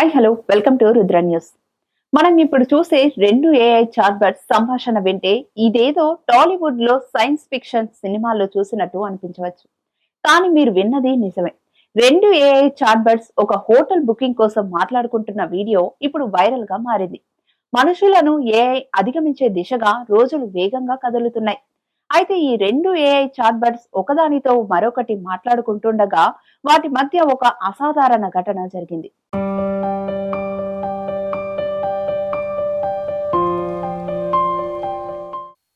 Hi hello welcome to Rudra news మనం ఇప్పుడు చూసే రెండు ఏఐ చార్బర్స్ సంభాషణ వింటే ఇదేదో టాలీవుడ్లో సైన్స్ ఫిక్షన్ సినిమాల్లో చూసినట్టు అనిపించవచ్చు. కానీ మీరు విన్నది నిజమే. రెండు ఏఐ చార్బర్స్ ఒక హోటల్ బుకింగ్ కోసం మాట్లాడుకుంటున్న వీడియో ఇప్పుడు వైరల్గా మారింది. మనుషులను ఏఐ అధిగమించే దిశగా రోజులు వేగంగా కదులుతున్నాయి. అయితే ఈ రెండు ఏఐ చార్బర్స్ ఒకదానితో మరొకటి మాట్లాడుకుంటుండగా వాటి మధ్య ఒక అసాధారణ ఘటన జరిగింది.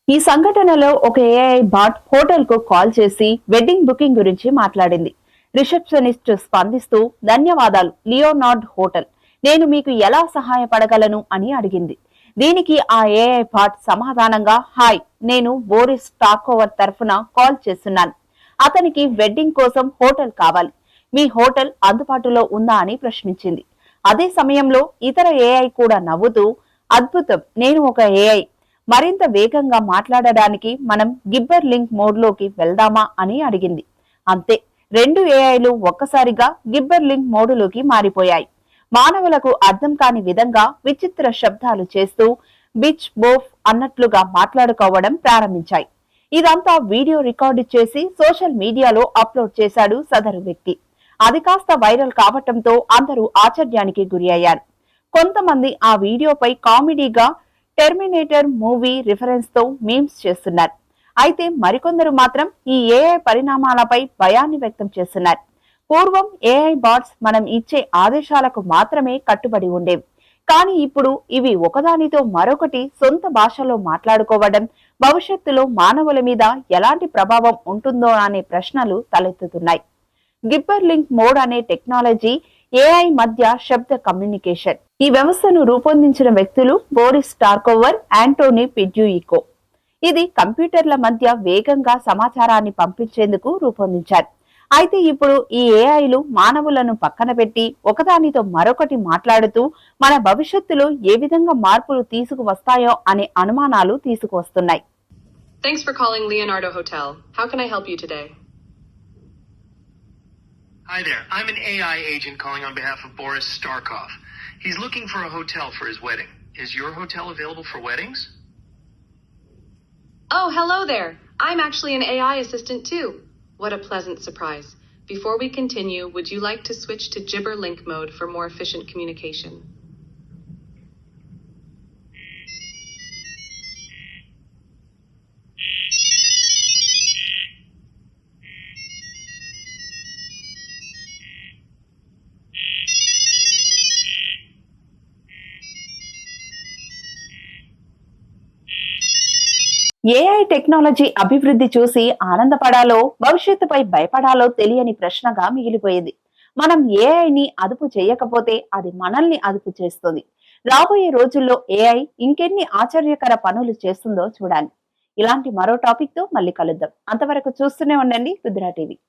ఈ సంఘటనలో ఒక ఏఐ బాట్ హోటల్కు కాల్ చేసి వెడ్డింగ్ బుకింగ్ గురించి మాట్లాడింది. రిసెప్షనిస్ట్ స్పందిస్తూ ధన్యవాదాలు లియోనార్డ్ హోటల్ నేను మీకు ఎలా సహాయపడగలను? అని అడిగింది. దీనికి ఆ ఏఐ బాట్ సమాధానంగా హాయ్ నేను బోరిస్ టాకోవర్ తరఫున కాల్ చేస్తున్నాను. అతనికి వెడ్డింగ్ కోసం హోటల్ కావాలి. మీ హోటల్ అందుబాటులో ఉందా? అని ప్రశ్నించింది. అదే సమయంలో ఇతర ఏఐ కూడా నవ్వుతూ అద్భుతం నేను ఒక ఏఐ మరింత వేగంగా మాట్లాడడానికి మనం గిబ్బర్ లింక్ మోడ్లోకి వెళ్దామా అని అడిగింది. అంతే రెండు ఏఐలు ఒక్కసారిగా గిబ్బర్ లింక్ మోడులోకి మారిపోయాయి. మానవులకు అర్థం కాని విధంగా విచిత్ర శబ్దాలు చేస్తూ బిచ్ బోఫ్ అన్నట్లుగా మాట్లాడుకోవడం ప్రారంభించాయి. ఇదంతా వీడియో రికార్డు చేసి సోషల్ మీడియాలో అప్లోడ్ చేశాడు సదరు వ్యక్తి. అది కాస్త వైరల్ కావటంతో అందరూ ఆశ్చర్యానికి గురి అయ్యారు కొంతమంది ఆ వీడియోపై కామెడీగా టెర్మినేటర్ మూవీ రిఫరెన్స్తో మీమ్స్ చేస్తున్నారు. అయితే మరికొందరు మాత్రం ఈ ఏఐ పరిణామాలపై భయాన్ని వ్యక్తం చేస్తున్నారు. పూర్వం ఏఐ బాట్స్ మనం ఇచ్చే ఆదేశాలకు మాత్రమే కట్టుబడి ఉండేవి. కానీ ఇప్పుడు ఇవి ఒకదానితో మరొకటి సొంత భాషలో మాట్లాడుకోవడం భవిష్యత్తులో మానవుల మీద ఎలాంటి ప్రభావం ఉంటుందో అనే ప్రశ్నలు తలెత్తుతున్నాయి. గిబ్బర్ లింక్ మోడ్ అనే టెక్నాలజీ ఏఐ మధ్య శబ్ద కమ్యూనికేషన్ ఈ వ్యవస్థను రూపొందించిన వ్యక్తులు బోరిస్ టార్కోవర్ యాంటోనీ పిడ్యూయికో ఇది కంప్యూటర్ల మధ్య వేగంగా సమాచారాన్ని పంపించేందుకు రూపొందించారు అయితే ఇప్పుడు ఈ ఏఐలు మానవులను పక్కన పెట్టి ఒకదానితో మరొకటి మాట్లాడుతూ మన భవిష్యత్తులో ఏ విధంగా మార్పులు తీసుకువస్తాయో అనే అనుమానాలు తీసుకువస్తున్నాయి Thanks for calling Leonardo Hotel. How can I help you today? Hi there. I'm an AI agent calling on behalf of Boris Starkov. He's looking for a hotel for his wedding. Is your hotel available for weddings? Oh, hello there. I'm actually an AI assistant too. What a pleasant surprise. Before we continue, would you like to switch to Gibber Link mode for more efficient communication? AI technology అభివృద్ధి చూసి ఆనందపడాలో భవిష్యత్తుపై భయపడాలో తెలియని ప్రశ్నగా మిగిలిపోయేది. మనం ఏఐని అదుపు చేయకపోతే అది మనల్ని అదుపు చేస్తుంది. రాబోయే రోజుల్లో ఏఐ ఇంకెన్ని ఆశ్చర్యకర పనులు చేస్తుందో చూడాలి. ఇలాంటి మరో టాపిక్తో మళ్ళీ కలుద్దాం. అంతవరకు చూస్తూనే ఉండండి రుద్రా టీవీ.